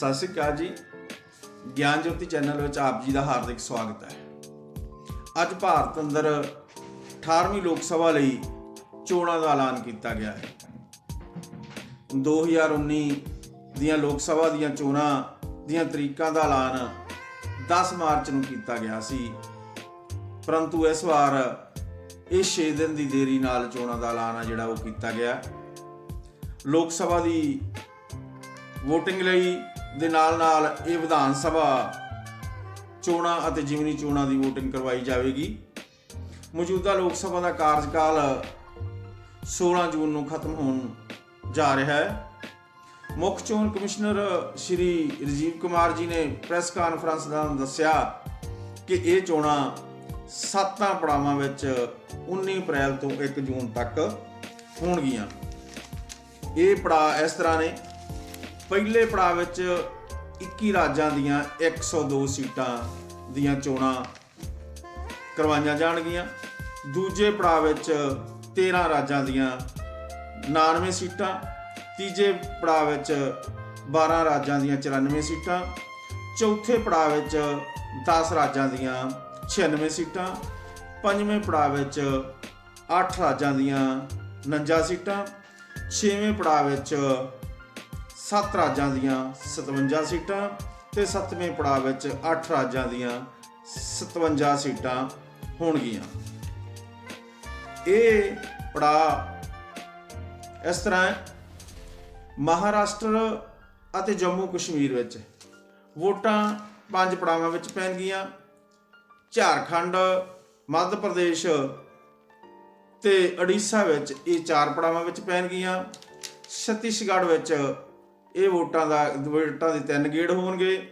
ਸਤਿ ਸ਼੍ਰੀ ਅਕਾਲ ਜੀ। ਗਿਆਨ ਜੋਤੀ ਚੈਨਲ ਵਿੱਚ ਆਪ ਜੀ ਦਾ ਹਾਰਦਿਕ ਸਵਾਗਤ ਹੈ। ਅੱਜ ਭਾਰਤ ਅੰਦਰ 18ਵੀਂ ਲੋਕ ਸਭਾ ਲਈ ਚੋਣਾਂ ਦਾ ਐਲਾਨ ਕੀਤਾ ਗਿਆ ਹੈ। 2019 ਦੀਆਂ ਲੋਕ ਸਭਾ ਦੀਆਂ ਚੋਣਾਂ ਦੀਆਂ ਤਰੀਕਾਂ ਦਾ ਐਲਾਨ 10 ਮਾਰਚ ਨੂੰ ਕੀਤਾ ਗਿਆ ਸੀ। ਪਰੰਤੂ ਇਸ ਵਾਰ ਇਹ 6 ਦਿਨ ਦੀ ਦੇਰੀ ਨਾਲ ਚੋਣਾਂ ਦਾ ਐਲਾਨ ਆ ਜਿਹੜਾ ਉਹ ਕੀਤਾ ਗਿਆ। ਲੋਕ ਸਭਾ ਦੀ VOTING ਲਈ ਦੇ ਨਾਲ ਨਾਲ ਇਹ ਵਿਧਾਨ ਸਭਾ ਚੋਣਾਂ ਅਤੇ ਜਿਮਨੀ ਚੋਣਾਂ ਦੀ VOTING ਕਰਵਾਈ ਜਾਵੇਗੀ। ਮੌਜੂਦਾ ਲੋਕ ਸਭਾ ਦਾ ਕਾਰਜਕਾਲ 16 ਜੂਨ ਨੂੰ ਖਤਮ ਹੋਣ ਜਾ ਰਿਹਾ ਹੈ। ਮੁੱਖ ਚੋਣ ਕਮਿਸ਼ਨਰ ਸ਼੍ਰੀ ਰਜੀਵ ਕੁਮਾਰ ਜੀ ਨੇ ਪ੍ਰੈਸ ਕਾਨਫਰੰਸ ਦੌਰਾਨ ਦੱਸਿਆ ਕਿ ਇਹ ਚੋਣਾਂ ਸੱਤਾਂ ਪੜਾਵਾਂ ਵਿੱਚ 19 ਅਪ੍ਰੈਲ ਤੋਂ 1 ਜੂਨ ਤੱਕ ਹੋਣਗੀਆਂ। ਇਹ ਪੜਾ ਇਸ ਤਰ੍ਹਾਂ ਨੇ ਪਹਿਲੇ ਪੜਾਅ ਵਿੱਚ 21 ਰਾਜਾਂ ਦੀਆਂ 102 ਸੀਟਾਂ ਦੀਆਂ ਚੋਣਾਂ ਕਰਵਾਈਆਂ ਜਾਣਗੀਆਂ। ਦੂਜੇ ਪੜਾਅ ਵਿੱਚ 13 ਰਾਜਾਂ ਦੀਆਂ 99 ਸੀਟਾਂ, ਤੀਜੇ ਪੜਾਅ ਵਿੱਚ 12 ਰਾਜਾਂ ਦੀਆਂ 94 ਸੀਟਾਂ, ਚੌਥੇ ਪੜਾਅ ਵਿੱਚ 10 ਰਾਜਾਂ ਦੀਆਂ 96 ਸੀਟਾਂ, ਪੰਜਵੇਂ ਪੜਾਅ ਵਿੱਚ 8 ਰਾਜਾਂ ਦੀਆਂ 49 ਸੀਟਾਂ, ਛੇਵੇਂ ਪੜਾਅ ਵਿੱਚ 7 ਰਾਜਾਂ ਦੀਆਂ 57 ਸੀਟਾਂ ਤੇ ਸੱਤਵੇਂ ਪੜਾਅ ਵਿੱਚ 8 ਰਾਜਾਂ ਦੀਆਂ 57 ਸੀਟਾਂ ਹੋਣਗੀਆਂ। ਇਹ ਪੜਾਅ ਇਸ ਤਰ੍ਹਾਂ ਹੈ। ਮਹਾਰਾਸ਼ਟਰ ਅਤੇ ਜੰਮੂ ਕਸ਼ਮੀਰ ਵਿੱਚ ਵੋਟਾਂ ਪੰਜ ਪੜਾਵਾਂ ਵਿੱਚ ਪੈਣਗੀਆਂ। ਝਾਰਖੰਡ, ਮੱਧ ਪ੍ਰਦੇਸ਼ ਤੇ ਓਡੀਸ਼ਾ ਵਿੱਚ ਇਹ ਚਾਰ ਪੜਾਵਾਂ ਵਿੱਚ ਪੈਣਗੀਆਂ। ਛੱਤੀਸਗੜ੍ਹ ਵਿੱਚ ਇਹ ਵੋਟਾਂ ਦਾ, ਵੋਟਾਂ ਦੇ ਤਿੰਨ ਗੇੜ ਹੋਣਗੇ।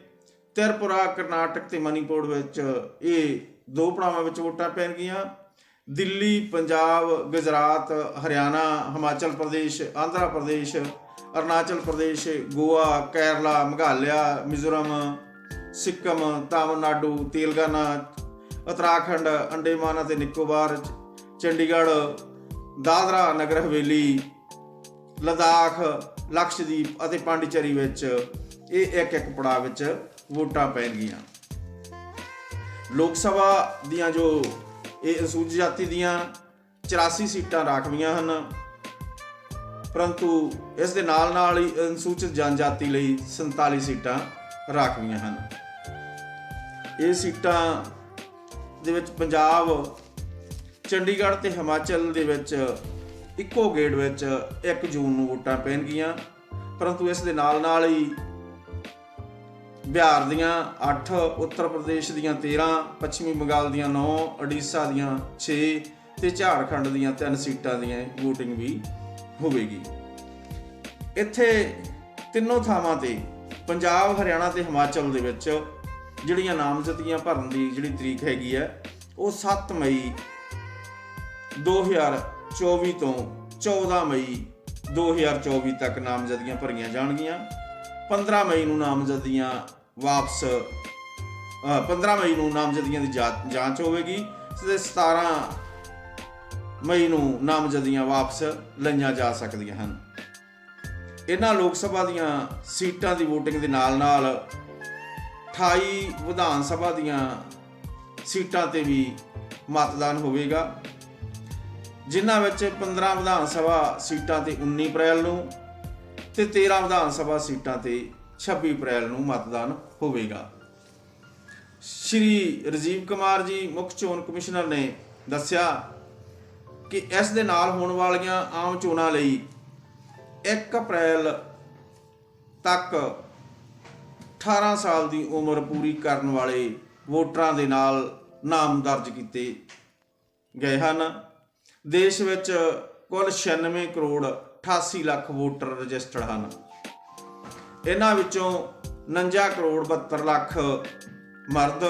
ਤ੍ਰਿਪੁਰਾ, ਕਰਨਾਟਕ ਤੇ ਮਨੀਪੁਰ ਵਿੱਚ ਇਹ ਦੋ ਪੜਾਵਾਂ ਵਿੱਚ ਵੋਟਾਂ ਪੈਣਗੀਆਂ। ਦਿੱਲੀ, ਪੰਜਾਬ, ਗੁਜਰਾਤ, ਹਰਿਆਣਾ, ਹਿਮਾਚਲ ਪ੍ਰਦੇਸ਼, ਆਂਧਰਾ ਪ੍ਰਦੇਸ਼, ਅਰੁਣਾਚਲ ਪ੍ਰਦੇਸ਼, ਗੋਆ, ਕੇਰਲਾ, ਮੇਘਾਲਿਆ, ਮਿਜ਼ੋਰਮ, ਸਿੱਕਮ, ਤਾਮਿਲਨਾਡੂ, ਤੇਲੰਗਾਨਾ, ਉੱਤਰਾਖੰਡ, ਅੰਡੇਮਾਨ ਅਤੇ ਨਿਕੋਬਾਰ ਚੰਡੀਗੜ੍ਹ, ਦਾਦਰਾ ਨਗਰ ਹਵੇਲੀ ਲਦਾਖ, ਲਕਸ਼ਦੀਪ ਅਤੇ ਪਾਂਡੀਚੇਰੀ ਵਿੱਚ ਇਹ ਇੱਕ ਇੱਕ ਪੜਾਅ ਵਿੱਚ ਵੋਟਾਂ ਪੈਣਗੀਆਂ। ਲੋਕ ਸਭਾ ਦੀਆਂ ਜੋ ਇਹ ਅਨੁਸੂਚਿਤ ਜਾਤੀ ਦੀਆਂ 84 ਸੀਟਾਂ ਰਾਖਵੀਆਂ ਹਨ, ਪਰੰਤੂ ਇਸ ਦੇ ਨਾਲ ਨਾਲ ਹੀ ਅਨੁਸੂਚਿਤ ਜਨਜਾਤੀ ਲਈ 47 ਸੀਟਾਂ ਰਾਖਵੀਆਂ ਹਨ। ਇਹ ਸੀਟਾਂ ਦੇ ਵਿੱਚ ਪੰਜਾਬ, ਚੰਡੀਗੜ੍ਹ ਤੇ ਹਿਮਾਚਲ ਦੇ ਵਿੱਚ ਇੱਕੋ ਗੇੜ ਵਿੱਚ 1 ਜੂਨ ਨੂੰ ਵੋਟਾਂ ਪੈਣਗੀਆਂ, ਪਰੰਤੂ ਇਸ ਦੇ ਨਾਲ ਨਾਲ ਹੀ ਬਿਹਾਰ ਦੀਆਂ 8 ਉੱਤਰ ਪ੍ਰਦੇਸ਼ ਦੀਆਂ 13 ਪੱਛਮੀ ਬੰਗਾਲ ਦੀਆਂ 9 ਓਡੀਸ਼ਾ ਦੀਆਂ 6 ਤੇ ਝਾਰਖੰਡ ਦੀਆਂ 3 ਸੀਟਾਂ ਦੀਆਂ VOTING ਵੀ ਹੋਵੇਗੀ। ਇੱਥੇ ਤਿੰਨੋਂ ਥਾਵਾਂ ਤੇ ਪੰਜਾਬ, ਹਰਿਆਣਾ ਤੇ ਹਿਮਾਚਲ ਦੇ ਵਿੱਚ ਜਿਹੜੀਆਂ ਨਾਮਜ਼ਦਗੀਆਂ ਭਰਨ ਦੀ ਜਿਹੜੀ ਤਰੀਕ ਹੈਗੀ ਹੈ, ਉਹ 7 ਮਈ 2024 ਤੋਂ 14 ਮਈ 2024 ਤੱਕ ਨਾਮਜ਼ਦਗੀਆਂ ਭਰੀਆਂ ਜਾਣਗੀਆਂ। 15 ਮਈ ਨੂੰ ਨਾਮਜ਼ਦਗੀਆਂ ਵਾਪਸ ਅ, 15 ਮਈ ਨੂੰ ਨਾਮਜ਼ਦਗੀਆਂ ਦੀ ਜਾ- ਜਾਂਚ ਹੋਵੇਗੀ ਤੇ 17 ਮਈ ਨੂੰ ਨਾਮਜ਼ਦਗੀਆਂ ਵਾਪਸ ਲਈਆਂ ਜਾ ਸਕਦੀਆਂ ਹਨ। ਇਹਨਾਂ ਲੋਕ ਸਭਾ ਦੀਆਂ ਸੀਟਾਂ ਦੀ VOTING ਦੇ ਨਾਲ ਨਾਲ 28 ਵਿਧਾਨ ਸਭਾ ਦੀਆਂ ਸੀਟਾਂ ਤੇ ਵੀ ਮਤਦਾਨ ਹੋਵੇਗਾ। ਜਿਨ੍ਹਾਂ ਵਿੱਚ 15 ਵਿਧਾਨ ਸਭਾ ਸੀਟਾਂ ਤੇ 19 ਅਪ੍ਰੈਲ ਨੂੰ ਤੇ 13 ਵਿਧਾਨ ਸਭਾ ਸੀਟਾਂ ਤੇ 26 ਅਪ੍ਰੈਲ ਨੂੰ ਮਤਦਾਨ ਹੋਵੇਗਾ। ਸ਼੍ਰੀ ਰਜੀਵ ਕੁਮਾਰ ਜੀ, ਮੁੱਖ ਚੋਣ ਕਮਿਸ਼ਨਰ ਨੇ ਦੱਸਿਆ ਕਿ ਇਸ ਦੇ ਨਾਲ ਹੋਣ ਵਾਲੀਆਂ ਆਮ ਚੋਣਾਂ ਲਈ 1 ਅਪ੍ਰੈਲ ਤੱਕ 18 ਸਾਲ ਦੀ ਉਮਰ ਪੂਰੀ ਕਰਨ ਵਾਲੇ ਵੋਟਰਾਂ ਦੇ ਨਾਲ ਨਾਮ ਦਰਜ ਕੀਤੇ ਗਏ ਹਨ। ਦੇਸ਼ ਵਿੱਚ ਕੁੱਲ 96 ਕਰੋੜ 88 ਲੱਖ ਵੋਟਰ ਰਜਿਸਟਰਡ ਹਨ। ਇਹਨਾਂ ਵਿੱਚੋਂ 49 ਕਰੋੜ 72 ਲੱਖ ਮਰਦ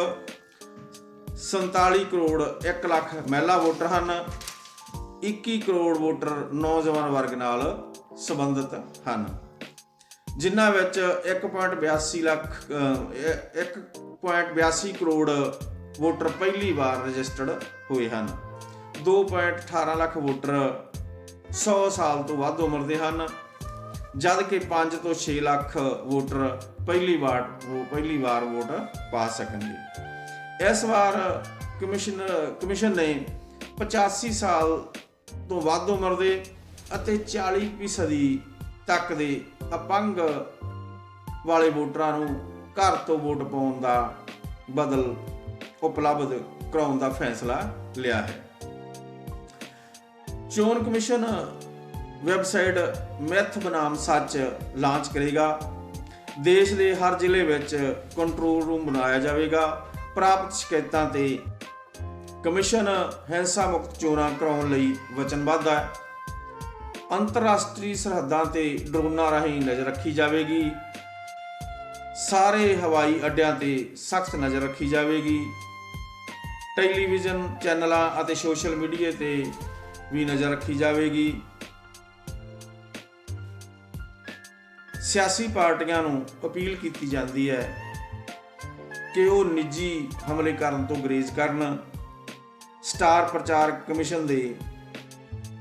47 ਕਰੋੜ 1 ਲੱਖ ਮਹਿਲਾ ਵੋਟਰ ਹਨ 21 ਕਰੋੜ ਵੋਟਰ ਨੌਜਵਾਨ ਵਰਗ ਨਾਲ ਸੰਬੰਧਿਤ ਹਨ। ਜਿਨ੍ਹਾਂ ਵਿੱਚ 1.82 ਲੱਖ ਅਹ, ਇੱਕ 1.82 ਕਰੋੜ ਵੋਟਰ ਪਹਿਲੀ ਵਾਰ ਰਜਿਸਟਰਡ ਹੋਏ ਹਨ। 2.18 ਲੱਖ ਵੋਟਰ 100 ਸਾਲ ਤੋਂ ਵੱਧ ਉਮਰ ਦੇ ਹਨ। ਜਦ ਕਿ 5 ਤੋਂ 6 ਲੱਖ ਵੋਟਰ ਪਹਿਲੀ ਵਾਰ ਉਹ ਪਹਿਲੀ ਵਾਰ ਵੋਟ ਪਾ ਸਕਣਗੇ। ਇਸ ਵਾਰ ਕਮਿਸ਼ਨ ਕਮਿਸ਼ਨ ਨੇ 85 ਸਾਲ ਤੋਂ ਵੱਧ ਉਮਰ ਦੇ ਅਤੇ 40 ਫੀਸਦੀ ਤੱਕ ਦੇ ਅਪੰਗ ਵਾਲੇ ਵੋਟਰਾਂ ਨੂੰ ਘਰ ਤੋਂ ਵੋਟ ਪਾਉਣ ਦਾ ਬਦਲ ਉਪਲਬਧ ਕਰਾਉਣ ਦਾ ਫੈਸਲਾ ਲਿਆ ਹੈ। ਚੋਣ ਕਮਿਸ਼ਨ ਵੈਬਸਾਈਟ ਮੈਥ ਬਨਾਮ ਸੱਚ ਲਾਂਚ ਕਰੇਗਾ। ਦੇਸ਼ ਦੇ ਹਰ ਜ਼ਿਲ੍ਹੇ ਵਿੱਚ ਕੰਟਰੋਲ ਰੂਮ ਬਣਾਇਆ ਜਾਵੇਗਾ। ਪ੍ਰਾਪਤ ਸ਼ਿਕਾਇਤਾਂ ਤੇ ਕਮਿਸ਼ਨ ਹਿੰਸਾ ਮੁਕਤ ਚੋਣਾਂ ਕਰਾਉਣ ਲਈ ਵਚਨਬੱਧ ਹੈ। ਅੰਤਰਰਾਸ਼ਟਰੀ ਸਰਹੱਦਾਂ ਤੇ ਡਰੋਨਾਂ ਰਾਹੀਂ ਨਜ਼ਰ ਰੱਖੀ ਜਾਵੇਗੀ। ਸਾਰੇ ਹਵਾਈ ਅੱਡਿਆਂ ਤੇ ਸਖਤ ਨਜ਼ਰ ਰੱਖੀ ਜਾਵੇਗੀ। ਟੈਲੀਵਿਜ਼ਨ ਚੈਨਲਾਂ ਅਤੇ ਸੋਸ਼ਲ ਮੀਡੀਆ ਤੇ ਵੀ ਨਜ਼ਰ ਰੱਖੀ ਜਾਵੇਗੀ। ਸਿਆਸੀ ਪਾਰਟੀਆਂ ਨੂੰ ਅਪੀਲ ਕੀਤੀ ਜਾਂਦੀ ਹੈ ਕਿ ਉਹ ਨਿੱਜੀ ਹਮਲੇ ਕਰਨ ਤੋਂ ਗਰੇਜ਼ ਕਰਨ। ਸਟਾਰ ਪ੍ਰਚਾਰ ਕਮਿਸ਼ਨ ਦੇ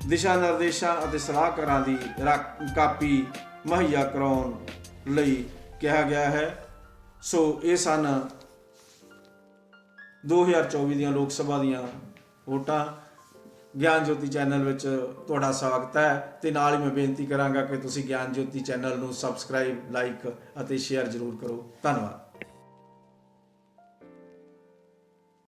ਦਿਸ਼ਾ ਨਿਰਦੇਸ਼ਾਂ ਅਤੇ ਸਲਾਹਕਾਰਾਂ ਦੀ ਰਾ- ਕਾਪੀ ਮੁਹੱਈਆ ਕਰਾਉਣ ਲਈ ਕਿਹਾ ਗਿਆ ਹੈ। ਸੋ ਇਹ ਸਨ 2024 ਦੀਆਂ ਲੋਕ ਸਭਾ ਦੀਆਂ ਵੋਟਾਂ। ਗਿਆਨ ਜੋਤੀ ਚੈਨਲ ਵਿੱਚ ਤੁਹਾਡਾ ਸਵਾਗਤ ਹੈ ਤੇ ਨਾਲ ਹੀ ਮੈਂ ਬੇਨਤੀ ਕਰਾਂਗਾ ਕਿ ਤੁਸੀਂ ਗਿਆਨ ਜੋਤੀ ਚੈਨਲ ਨੂੰ ਸਬਸਕ੍ਰਾਈਬ, ਲਾਈਕ ਅਤੇ ਸ਼ੇਅਰ ਜ਼ਰੂਰ ਕਰੋ। ਧੰਨਵਾਦ।